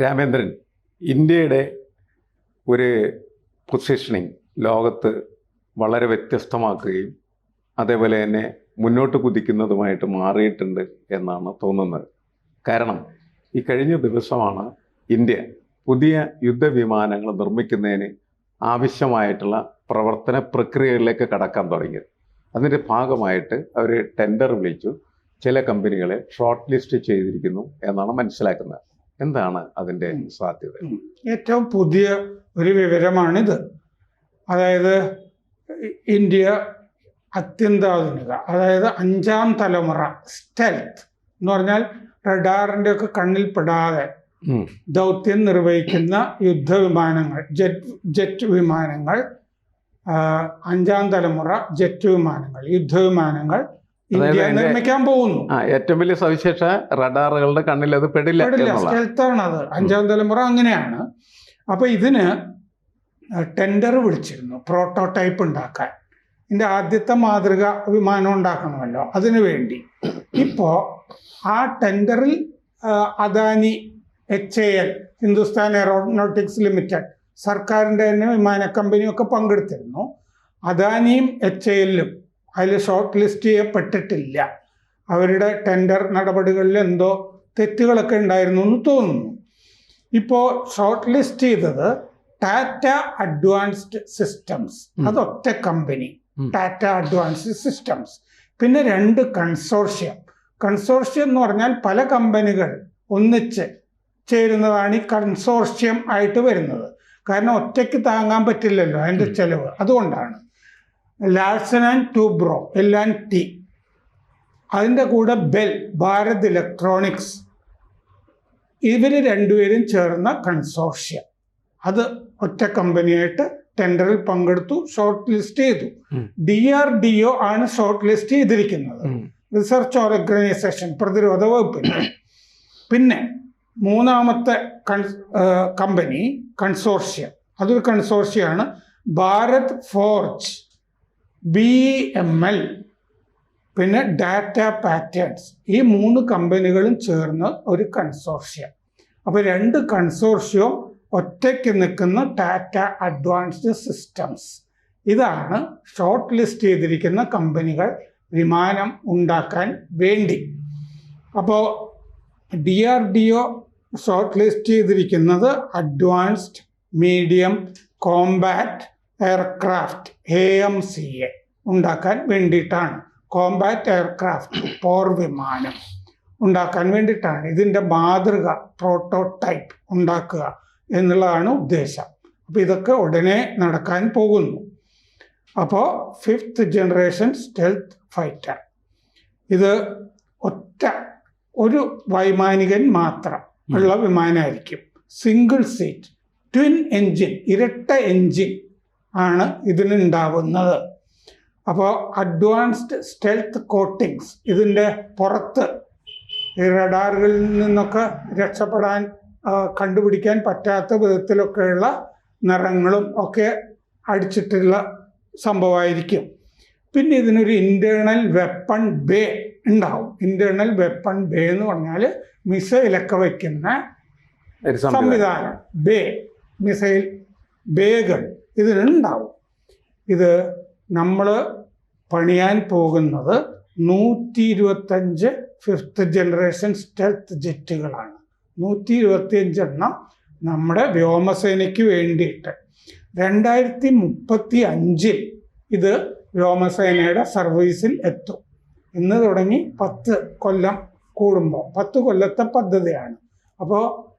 രാമേന്ദ്രൻ ഇന്ത്യയുടെ ഒരു പൊസിഷനിങ് ലോകത്ത് വളരെ വ്യത്യസ്തമാക്കുകയും അതേപോലെ തന്നെ മുന്നോട്ട് കുതിക്കുന്നതുമായിട്ട് മാറിയിട്ടുണ്ട് എന്നാണ് തോന്നുന്നത്. കാരണം ഈ കഴിഞ്ഞ ദിവസമാണ് ഇന്ത്യ പുതിയ യുദ്ധവിമാനങ്ങൾ നിർമ്മിക്കുന്നതിന് ആവശ്യമായിട്ടുള്ള പ്രവർത്തന പ്രക്രിയകളിലേക്ക് കടക്കാൻ തുടങ്ങിയത്. അതിന്റെ ഭാഗമായിട്ട് അവർ ടെൻഡർ വിളിച്ചു. ചില കമ്പനികളെ ഷോർട്ട് ലിസ്റ്റ് ചെയ്തിരിക്കുന്നു എന്നാണ് മനസ്സിലാക്കുന്നത്. എന്താണ് അതിന്റെ സാധ്യത ഏറ്റവും പുതിയ ഒരു വിവരമാണിത്. അതായത് ഇന്ത്യ അത്യന്താധുനിക അതായത് അഞ്ചാം തലമുറ സ്റ്റെൽത്ത് എന്ന് പറഞ്ഞാൽ റഡാറിന്റെ ഒക്കെ കണ്ണിൽ പെടാതെ ദൗത്യം നിർവഹിക്കുന്ന യുദ്ധവിമാനങ്ങൾ ജെറ്റ് ജെറ്റ് വിമാനങ്ങൾ അഞ്ചാം തലമുറ ജെറ്റ് വിമാനങ്ങൾ യുദ്ധവിമാനങ്ങൾ നിർമ്മിക്കാൻ പോകുന്നു. ഏറ്റവും വലിയ സവിശേഷ റഡാറുകളുടെ കണ്ണിൽ അത് പെടില്ല. സ്ഥലത്താണ് അത്. അഞ്ചാം തലമുറ അങ്ങനെയാണ്. അപ്പൊ ഇതിന് ടെൻഡർ വിളിച്ചിരുന്നു പ്രോട്ടോടൈപ്പ് ഉണ്ടാക്കാൻ. ഇതിന്റെ ആദ്യത്തെ മാതൃക വിമാനം ഉണ്ടാക്കണമല്ലോ അതിനു വേണ്ടി. ഇപ്പോ ആ ടെൻഡറിൽ Adani H A L Hindustan aeronautics limited സർക്കാരിന്റെ തന്നെ വിമാന കമ്പനിയൊക്കെ പങ്കെടുത്തിരുന്നു. അദാനിയും എച്ച് എ എല്ലും അതിൽ ഷോർട്ട് ലിസ്റ്റ് ചെയ്യപ്പെട്ടിട്ടില്ല. അവരുടെ ടെൻഡർ നടപടികളിൽ എന്തോ തെറ്റുകളൊക്കെ ഉണ്ടായിരുന്നു എന്ന് തോന്നുന്നു. ഇപ്പോൾ ഷോർട്ട് ലിസ്റ്റ് ചെയ്തത് ടാറ്റ അഡ്വാൻസ്ഡ് സിസ്റ്റംസ്. അതൊറ്റ കമ്പനി. ടാറ്റ അഡ്വാൻസ്ഡ് സിസ്റ്റംസ് പിന്നെ രണ്ട് കൺസോർഷ്യം കൺസോർഷ്യം എന്ന് പറഞ്ഞാൽ പല കമ്പനികൾ ഒന്നിച്ച് ചേരുന്നതാണ് ഈ കൺസോർഷ്യം ആയിട്ട് വരുന്നത്. കാരണം ഒറ്റയ്ക്ക് താങ്ങാൻ പറ്റില്ലല്ലോ അതിന്റെ. ചെലവ്. അതുകൊണ്ടാണ്. Larsen and Toubro L and T അതിന്റെ കൂടെ ബെൽ ഭാരത് ഇലക്ട്രോണിക്സ്. ഇവർ രണ്ടുപേരും ചേർന്ന കൺസോർഷ്യം അത് ഒറ്റ കമ്പനിയായിട്ട് ടെൻഡറിൽ പങ്കെടുത്തു ഷോർട്ട് ലിസ്റ്റ് ചെയ്തു. ഡി ആർ ഡി ഒ ആണ് ഷോർട്ട് ലിസ്റ്റ് ചെയ്തിരിക്കുന്നത്. റിസർച്ച് ഓർഗനൈസേഷൻ പ്രതിരോധ വകുപ്പിന്. പിന്നെ മൂന്നാമത്തെ കമ്പനി കൺസോർഷ്യം അതൊരു കൺസോർഷ്യമാണ് Bharat Forge. B M L പിന്നെ ഡാറ്റ പാറ്റേൺസ് ഈ മൂന്ന് കമ്പനികളും ചേർന്ന് ഒരു കൺസോർഷ്യം അപ്പോൾ രണ്ട് കൺസോർഷ്യവും ഒറ്റയ്ക്ക് നിൽക്കുന്ന ടാറ്റ അഡ്വാൻസ്ഡ് സിസ്റ്റംസ് ഇതാണ് ഷോർട്ട് ലിസ്റ്റ് ചെയ്തിരിക്കുന്ന കമ്പനികൾ വിമാനം ഉണ്ടാക്കാൻ വേണ്ടി. അപ്പോൾ D R D O short list ചെയ്തിരിക്കുന്നത് advanced medium combat aircraft A M C A ഉണ്ടാക്കാൻ വേണ്ടിയിട്ടാണ്. കോമ്പാക്റ്റ് എയർക്രാഫ്റ്റ് പോർ വിമാനം ഉണ്ടാക്കാൻ വേണ്ടിയിട്ടാണ്. ഇതിന്റെ മാതൃക പ്രോട്ടോടൈപ്പ് ഉണ്ടാക്കുക എന്നുള്ളതാണ് ഉദ്ദേശം. അപ്പോൾ ഇതൊക്കെ ഉടനെ നടക്കാൻ പോകുന്നു. അപ്പോൾ ഫിഫ്ത്ത് ജനറേഷൻ സ്റ്റെൽത്ത് ഫൈറ്റർ ഇത് ഒറ്റ ഒരു വൈമാനികൻ മാത്രം ഉള്ള വിമാനമായിരിക്കും സിംഗിൾ സീറ്റ് ട്വിൻ എൻജിൻ ഇരട്ട എൻജിൻ ആണ് ഇതിനുണ്ടാവുന്നത്. അപ്പോൾ അഡ്വാൻസ്ഡ് സ്റ്റെൽത്ത് കോട്ടിങ്സ് ഇതിന്റെ പുറത്ത് ഈ റഡാറുകളിൽ നിന്നൊക്കെ രക്ഷപ്പെടാൻ കണ്ടുപിടിക്കാൻ പറ്റാത്ത വിധത്തിലൊക്കെയുള്ള നിറങ്ങളും ഒക്കെ അടിച്ചിട്ടുള്ള സംഭവമായിരിക്കും. പിന്നെ ഇതിനൊരു ഇന്റേർണൽ വെപ്പൺ ബേ ഉണ്ടാവും. ഇന്റേർണൽ വെപ്പൺ ബേ എന്ന് പറഞ്ഞാൽ മിസൈലൊക്കെ വയ്ക്കുന്ന സംവിധാനം. ബേ മിസൈൽ ബേകൾ ഇതിനുണ്ടാവും ഇത് നമ്മൾ പണിയാൻ പോകുന്നത് നൂറ്റി ഇരുപത്തഞ്ച് ഫിഫ്ത്ത് ജനറേഷൻ സ്റ്റെൽത്ത് ജെറ്റുകളാണ് നൂറ്റി ഇരുപത്തിയഞ്ചെണ്ണം നമ്മുടെ വ്യോമസേനയ്ക്ക് വേണ്ടിയിട്ട്. രണ്ടായിരത്തി മുപ്പത്തി അഞ്ചിൽ ഇത് വ്യോമസേനയുടെ സർവീസിൽ എത്തും. ഇന്ന് തുടങ്ങി പത്ത് കൊല്ലം കൂടുമ്പോൾ പത്ത് കൊല്ലത്തെ പദ്ധതിയാണ്. അപ്പോൾ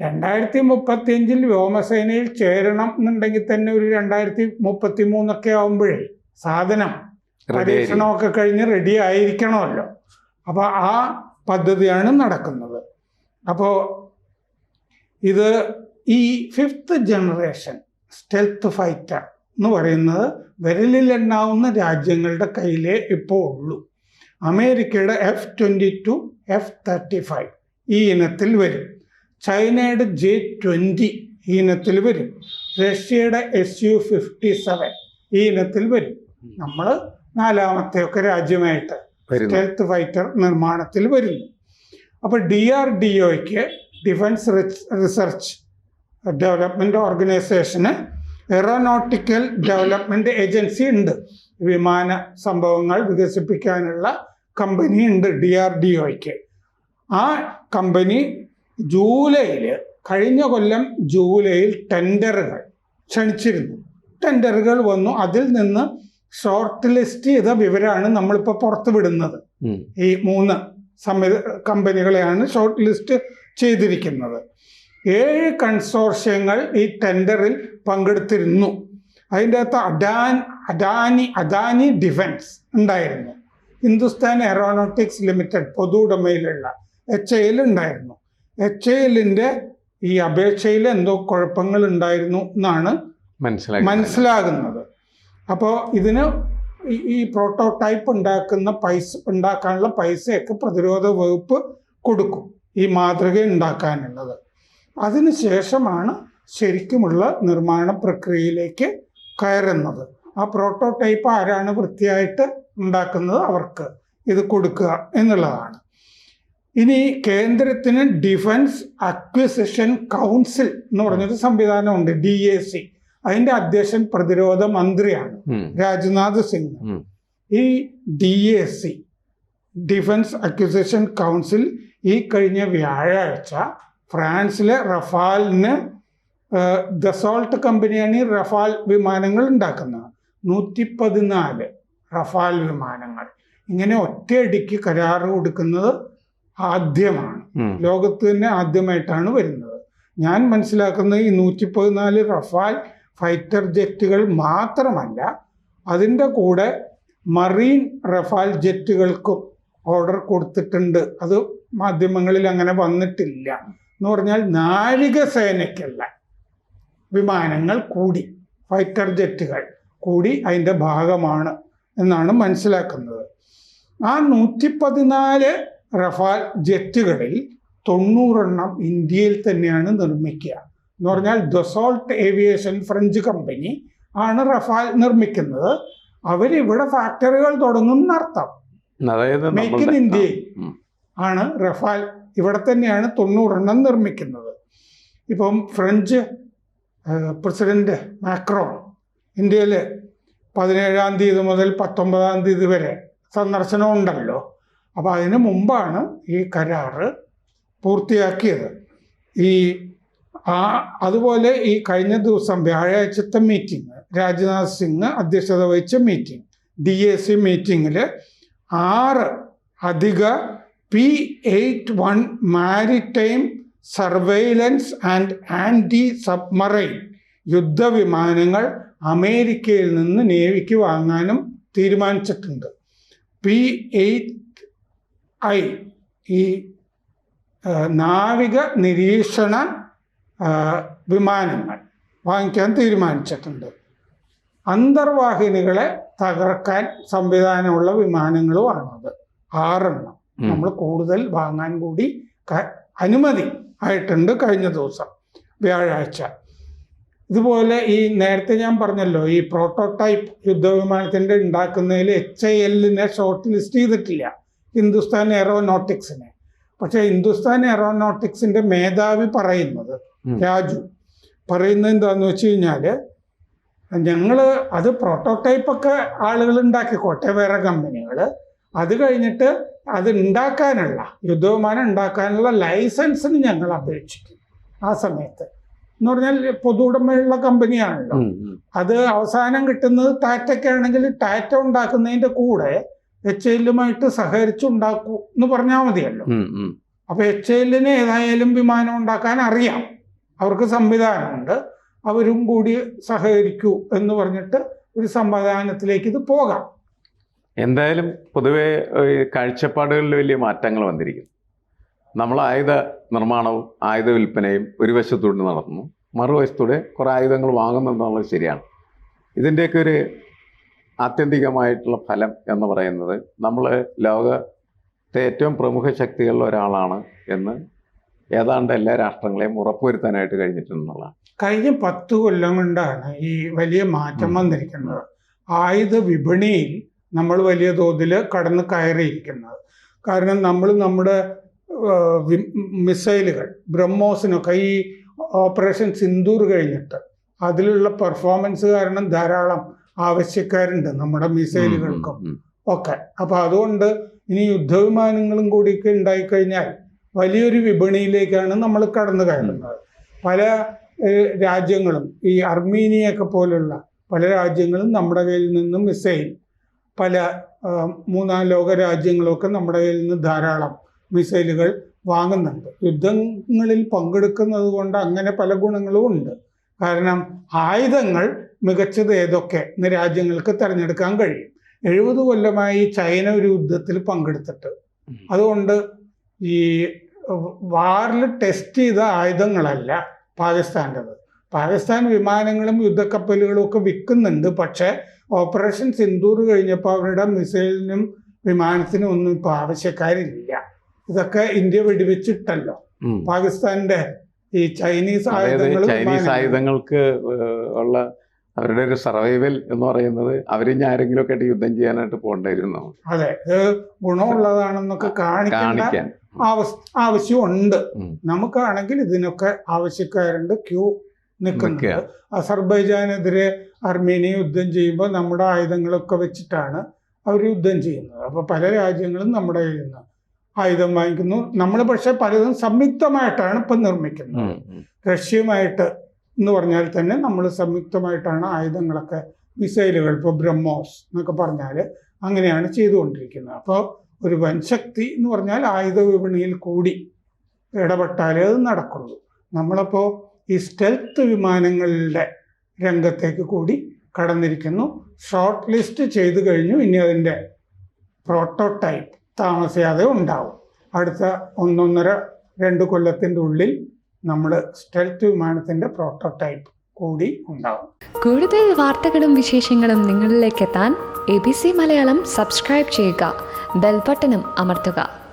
രണ്ടായിരത്തി മുപ്പത്തി അഞ്ചിൽ വ്യോമസേനയിൽ ചേരണം എന്നുണ്ടെങ്കിൽ തന്നെ ഒരു രണ്ടായിരത്തി മുപ്പത്തി മൂന്നൊക്കെ ആവുമ്പോഴേ സാധനം. പരീക്ഷണമൊക്കെ കഴിഞ്ഞ് റെഡി ആയിരിക്കണമല്ലോ. അപ്പോൾ ആ പദ്ധതിയാണ് നടക്കുന്നത്. അപ്പോൾ ഇത് ഈ ഫിഫ്ത്ത് ജനറേഷൻ സ്റ്റെൽത്ത് ഫൈറ്റർ എന്ന് പറയുന്നത് വിരലിലെണ്ണാവുന്ന രാജ്യങ്ങളുടെ കയ്യിലേ ഇപ്പോൾ ഉള്ളൂ. അമേരിക്കയുടെ F twenty two F thirty five ഈ ഇനത്തിൽ വരും. ചൈനയുടെ ജെ ട്വന്റി ഈ ഇനത്തിൽ വരും. റഷ്യയുടെ എസ് യു ഫിഫ്റ്റി സെവൻ ഈ ഇനത്തിൽ വരും. നമ്മൾ നാലാമത്തെ ഒക്കെ രാജ്യമായിട്ട് സ്റ്റെൽത്ത് ഫൈറ്റർ നിർമ്മാണത്തിൽ വരുന്നു. അപ്പോൾ ഡി ആർ ഡി ഒയ്ക്ക് ഡിഫൻസ് റിസർച്ച് ഡെവലപ്മെന്റ് ഓർഗനൈസേഷന് എറോനോട്ടിക്കൽ ഡെവലപ്മെന്റ് ഏജൻസി ഉണ്ട്. വിമാന സംഭവങ്ങൾ വികസിപ്പിക്കാനുള്ള കമ്പനി ഉണ്ട് ഡി ആർ ഡി ഒയ്ക്ക്. ആ കമ്പനി ജൂലൈയിൽ കഴിഞ്ഞ കൊല്ലം ജൂലൈയിൽ ടെൻഡറുകൾ ക്ഷണിച്ചിരുന്നു. ടെൻഡറുകൾ വന്നു. അതിൽ നിന്ന് ഷോർട്ട് ലിസ്റ്റ് ചെയ്ത വിവരമാണ് നമ്മളിപ്പോൾ പുറത്തു വിടുന്നത്. ഈ മൂന്ന് സംവിധ കമ്പനികളെയാണ് ഷോർട്ട് ലിസ്റ്റ് ചെയ്തിരിക്കുന്നത്. ഏഴ് കൺസോർഷ്യങ്ങൾ ഈ ടെൻഡറിൽ പങ്കെടുത്തിരുന്നു. അതിന്റെ അകത്ത് അഡാൻ അദാനി അദാനി ഡിഫൻസ് ഉണ്ടായിരുന്നു. ഹിന്ദുസ്ഥാൻ എയറോനോട്ടിക്സ് ലിമിറ്റഡ് പൊതു ഉടമയിലുള്ള എച്ച് ഐയിൽ ഉണ്ടായിരുന്നു. എച്ച് എല്ലിന്റെ ഈ അപേക്ഷയിൽ എന്തോ കുഴപ്പങ്ങൾ ഉണ്ടായിരുന്നു എന്നാണ് മനസ്സിലാകുന്നത്. അപ്പോൾ ഇതിന് ഈ- ഈ പ്രോട്ടോടൈപ്പ് ഉണ്ടാക്കുന്ന പൈസ ഉണ്ടാക്കാനുള്ള പൈസയൊക്കെ പ്രതിരോധ വകുപ്പ് കൊടുക്കും ഈ മാതൃക ഉണ്ടാക്കാനുള്ളത്. അതിനുശേഷമാണ് ശരിക്കുമുള്ള നിർമ്മാണ പ്രക്രിയയിലേക്ക് കയറുന്നത്. ആ പ്രോട്ടോടൈപ്പ് ആരാണ് വൃത്തിയായിട്ട് ഉണ്ടാക്കുന്നത് അവർക്ക് ഇത് കൊടുക്കുക എന്നുള്ളതാണ്. ഇനി കേന്ദ്രത്തിന് ഡിഫൻസ് അക്വിസിഷൻ കൗൺസിൽ എന്ന് പറഞ്ഞൊരു സംവിധാനമുണ്ട് ഡി എ സി അതിന്റെ അധ്യക്ഷൻ പ്രതിരോധ മന്ത്രിയാണ്. രാജ്നാഥ് സിംഗ്. ഈ D A C defence acquisition council ഈ കഴിഞ്ഞ വ്യാഴാഴ്ച ഫ്രാൻസിലെ റഫാലിന് ദസോൾട്ട് കമ്പനിയാണ് ഈ റഫാൽ വിമാനങ്ങൾ ഉണ്ടാക്കുന്നത്. നൂറ്റി പതിനാല് റഫാൽ വിമാനങ്ങൾ. ഇങ്ങനെ ഒറ്റയടിക്ക് കരാറ് കൊടുക്കുന്നത് ആദ്യമാണ്. ലോകത്ത് തന്നെ ആദ്യമായിട്ടാണ് വരുന്നത്. ഞാൻ മനസ്സിലാക്കുന്നത് ഈ നൂറ്റി പതിനാല് റഫാൽ ഫൈറ്റർ ജെറ്റുകൾ മാത്രമല്ല അതിന്റെ കൂടെ മറീൻ റഫാൽ ജെറ്റുകൾക്കും ഓർഡർ കൊടുത്തിട്ടുണ്ട്. അത് മാധ്യമങ്ങളിൽ അങ്ങനെ വന്നിട്ടില്ല. എന്ന് പറഞ്ഞാൽ നാവികസേനയ്ക്കുള്ള വിമാനങ്ങൾ കൂടി ഫൈറ്റർ ജെറ്റുകൾ കൂടി അതിന്റെ ഭാഗമാണ് എന്നാണ് മനസ്സിലാക്കുന്നത്. ആ നൂറ്റി പതിനാല് റഫാൽ ജെറ്റുകളിൽ തൊണ്ണൂറെണ്ണം ഇന്ത്യയിൽ തന്നെയാണ് നിർമ്മിക്കുക. എന്ന് പറഞ്ഞാൽ ദസോൾട്ട് ഏവിയേഷൻ ഫ്രഞ്ച് കമ്പനി ആണ് റഫാൽ നിർമ്മിക്കുന്നത്. അവരിവിടെ ഫാക്ടറികൾ തുടങ്ങും എന്നർത്ഥം. അതായത് മേക്ക് ഇൻ ഇന്ത്യ ആണ് റഫാൽ ഇവിടെ തന്നെയാണ് തൊണ്ണൂറെണ്ണം നിർമ്മിക്കുന്നത്. ഇപ്പം ഫ്രഞ്ച് പ്രസിഡന്റ് മാക്രോൺ ഇന്ത്യയിൽ പതിനേഴാം തീയതി മുതൽ പത്തൊമ്പതാം തീയതി വരെ സന്ദർശനം ഉണ്ടല്ലോ അപ്പോൾ അതിന് മുമ്പാണ് ഈ കരാറ് പൂർത്തിയാക്കിയത്. ഈ ആ അതുപോലെ ഈ കഴിഞ്ഞ ദിവസം വ്യാഴാഴ്ചത്തെ മീറ്റിംഗ് രാജ്നാഥ് സിംഗ് അധ്യക്ഷത വഹിച്ച മീറ്റിംഗ് ഡി എ സി മീറ്റിങ്ങിൽ ആറ് അധിക P eight one maritime surveillance and anti submarine യുദ്ധവിമാനങ്ങൾ അമേരിക്കയിൽ നിന്ന് നേവിക്ക് വാങ്ങാനും തീരുമാനിച്ചിട്ടുണ്ട്. P eight I. ഈ നാവിക നിരീക്ഷണ വിമാനങ്ങൾ വാങ്ങിക്കാൻ തീരുമാനിച്ചിട്ടുണ്ട്. അന്തർവാഹിനികളെ തകർക്കാൻ സംവിധാനമുള്ള വിമാനങ്ങളുമാണത്. ആറെണ്ണം. നമ്മൾ കൂടുതൽ വാങ്ങാൻ കൂടി അനുമതി ആയിട്ടുണ്ട് കഴിഞ്ഞ ദിവസം വ്യാഴാഴ്ച. ഇതുപോലെ ഈ നേരത്തെ ഞാൻ പറഞ്ഞല്ലോ ഈ പ്രോട്ടോടൈപ്പ് യുദ്ധവിമാനത്തിന്റെ ഉണ്ടാക്കുന്നതിൽ എച്ച് ഐ എല്ലിനെ ഷോർട്ട് ലിസ്റ്റ് ചെയ്തിട്ടില്ല. ഹിന്ദുസ്ഥാൻ എയറോനോട്ടിക്സിനെ പക്ഷേ ഹിന്ദുസ്ഥാൻ എയറോനോട്ടിക്സിന്റെ മേധാവി പറയുന്നത്. രാജു. പറയുന്നത് എന്താണെന്ന് വെച്ച് കഴിഞ്ഞാൽ ഞങ്ങൾ അത് പ്രോട്ടോടൈപ്പൊക്കെ ആളുകൾ ഉണ്ടാക്കിക്കോട്ടെ വേറെ കമ്പനികൾ അത് കഴിഞ്ഞിട്ട് അത് ഉണ്ടാക്കാനുള്ള യുദ്ധവിമാനം ഉണ്ടാക്കാനുള്ള ലൈസൻസിന് ഞങ്ങൾ അപേക്ഷിക്കും ആ സമയത്ത്. എന്ന് പറഞ്ഞാൽ പൊതു ഉടമയുള്ള കമ്പനിയാണല്ലോ. അത് അവസാനം കിട്ടുന്നത് ടാറ്റയ്ക്കാണെങ്കിൽ ടാറ്റ ഉണ്ടാക്കുന്നതിന്റെ കൂടെ എച്ച് എല്ലുമായിട്ട് സഹകരിച്ചുണ്ടാക്കൂ എന്ന് പറഞ്ഞാൽ മതിയല്ലോ. അപ്പൊ എച്ച് എല്ലിന് ഏതായാലും വിമാനം ഉണ്ടാക്കാൻ അറിയാം. അവർക്ക് സംവിധാനമുണ്ട്. അവരും കൂടി സഹകരിക്കൂ എന്ന് പറഞ്ഞിട്ട് ഒരു സംവിധാനത്തിലേക്ക് ഇത് പോകാം. എന്തായാലും പൊതുവേ കാഴ്ചപ്പാടുകളിൽ വലിയ മാറ്റങ്ങൾ വന്നിരിക്കുന്നു. നമ്മൾ ആയുധ നിർമ്മാണവും ആയുധ വിൽപ്പനയും ഒരു വശത്തൂടെ നടത്തുന്നു മറുവശത്തൂടെ കുറേ ആയുധങ്ങൾ വാങ്ങുന്നുണ്ടെന്നുള്ളത് ശരിയാണ്. ഇതിന്റെയൊക്കെ ഒരു ആത്യന്തികമായിട്ടുള്ള ഫലം എന്ന് പറയുന്നത് നമ്മൾ ലോകത്തെ ഏറ്റവും പ്രമുഖ ശക്തികളിൽ ഒരാളാണ് എന്ന് ഏതാണ്ട് എല്ലാ രാഷ്ട്രങ്ങളെയും ഉറപ്പുവരുത്താനായിട്ട് കഴിഞ്ഞിട്ടുണ്ടെന്നുള്ളതാണ് കഴിഞ്ഞ പത്ത് കൊല്ലം കൊണ്ടാണ് ഈ വലിയ മാറ്റം വന്നിരിക്കുന്നത്. ആയുധ വിപണിയിൽ നമ്മൾ വലിയ തോതിൽ കടന്ന് കയറിയിരിക്കുന്നത്. കാരണം നമ്മൾ നമ്മുടെ മിസൈലുകൾ ബ്രഹ്മോസിനൊക്കെ ഈ ഓപ്പറേഷൻ സിന്ദൂർ കഴിഞ്ഞിട്ട് അതിലുള്ള പെർഫോമൻസ് കാരണം ധാരാളം ആവശ്യക്കാരുണ്ട് നമ്മുടെ മിസൈലുകൾക്കും. ഒക്കെ. അപ്പൊ അതുകൊണ്ട് ഇനി യുദ്ധവിമാനങ്ങളും കൂടിയൊക്കെ ഉണ്ടായിക്കഴിഞ്ഞാൽ വലിയൊരു വിപണിയിലേക്കാണ് നമ്മൾ കടന്നു കയറുന്നത്. പല രാജ്യങ്ങളും ഈ അർമീനിയൊക്കെ പോലുള്ള പല രാജ്യങ്ങളും നമ്മുടെ കയ്യിൽ നിന്നും മിസൈൽ പല മൂന്നാം ലോക രാജ്യങ്ങളൊക്കെ നമ്മുടെ കയ്യിൽ നിന്ന് ധാരാളം മിസൈലുകൾ വാങ്ങുന്നുണ്ട്. യുദ്ധങ്ങളിൽ പങ്കെടുക്കുന്നത് കൊണ്ട് അങ്ങനെ പല ഗുണങ്ങളും ഉണ്ട്. കാരണം ആയുധങ്ങൾ മികച്ചത് ഏതൊക്കെ എന്ന രാജ്യങ്ങൾക്ക് തിരഞ്ഞെടുക്കാൻ കഴിയും. എഴുപത് കൊല്ലമായി ചൈന ഒരു യുദ്ധത്തിൽ പങ്കെടുത്തിട്ട്. അതുകൊണ്ട് ഈ വാറിൽ ടെസ്റ്റ് ചെയ്ത ആയുധങ്ങളല്ല പാകിസ്ഥാന്റെത്. പാകിസ്ഥാൻ വിമാനങ്ങളും യുദ്ധക്കപ്പലുകളും ഒക്കെ വിൽക്കുന്നുണ്ട്. പക്ഷേ ഓപ്പറേഷൻ സിന്ദൂർ കഴിഞ്ഞപ്പോൾ അവരുടെ മിസൈലിനും വിമാനത്തിനും ഒന്നും ഇപ്പോൾ ആവശ്യക്കാരില്ല. ഇതൊക്കെ ഇന്ത്യ വെടിവെച്ചിട്ടല്ലോ. പാകിസ്ഥാന്റെ ഈ ചൈനീസ് ആയുധങ്ങൾ ചൈനീസ് ആയുധങ്ങൾക്ക് ഉള്ള അവരുടെ ഒരു സർവൈവൽ എന്ന് പറയുന്നത് അവർ ആരെങ്കിലും ഒക്കെ ആയിട്ട് യുദ്ധം ചെയ്യാനായിട്ട് പോകണ്ടായിരുന്നു. അതെ ഇത് ഗുണമുള്ളതാണെന്നൊക്കെ കാണിക്കാൻ. ആവശ്യ ആവശ്യമുണ്ട്. നമുക്കാണെങ്കിൽ ഇതിനൊക്കെ ആവശ്യക്കാരുണ്ട് ക്യൂ നിൽക്കുന്നത്. അസർബൈജാനെതിരെ അർമേനിയ യുദ്ധം ചെയ്യുമ്പോൾ നമ്മുടെ ആയുധങ്ങളൊക്കെ വെച്ചിട്ടാണ് അവർ യുദ്ധം ചെയ്യുന്നത്. അപ്പോൾ പല രാജ്യങ്ങളും നമ്മുടെ കയ്യിൽ നിന്ന് ആയുധം വാങ്ങിക്കുന്നു. നമ്മൾ പക്ഷെ പലതും സംയുക്തമായിട്ടാണ് ഇപ്പം നിർമ്മിക്കുന്നത്. റഷ്യയുമായിട്ട് എന്ന് പറഞ്ഞാൽ തന്നെ നമ്മൾ സംയുക്തമായിട്ടാണ് ആയുധങ്ങളൊക്കെ മിസൈലുകൾ ഇപ്പോൾ ബ്രഹ്മോസ് എന്നൊക്കെ പറഞ്ഞാൽ അങ്ങനെയാണ് ചെയ്തുകൊണ്ടിരിക്കുന്നത്. അപ്പോൾ ഒരു വൻശക്തി എന്ന് പറഞ്ഞാൽ ആയുധ വിപണിയിൽ കൂടി ഇടപെട്ടാലേ അത് നടക്കുള്ളൂ. നമ്മളപ്പോൾ ഈ സ്റ്റെൽത്ത് വിമാനങ്ങളുടെ രംഗത്തേക്ക് കൂടി കടന്നിരിക്കുന്നു. ഷോർട്ട് ലിസ്റ്റ് ചെയ്തു കഴിഞ്ഞു ഇനി അതിന്റെ പ്രോട്ടോടൈപ്പ് താമസിയാതെ ഉണ്ടാവും. അടുത്ത ഒന്നൊന്നര രണ്ട് കൊല്ലത്തിന്റെ ഉള്ളിൽ നമ്മൾ സ്റ്റെൽത്ത് വിമാനത്തിന്റെ പ്രോട്ടോടൈപ്പ് കൂടി ഉണ്ടാവും. കൂടുതൽ വാർത്തകളും വിശേഷങ്ങളും നിങ്ങളിലേക്ക് എത്താൻ A B C Malayalam subscribe ചെയ്യുക. ബെൽബട്ടനും അമർത്തുക.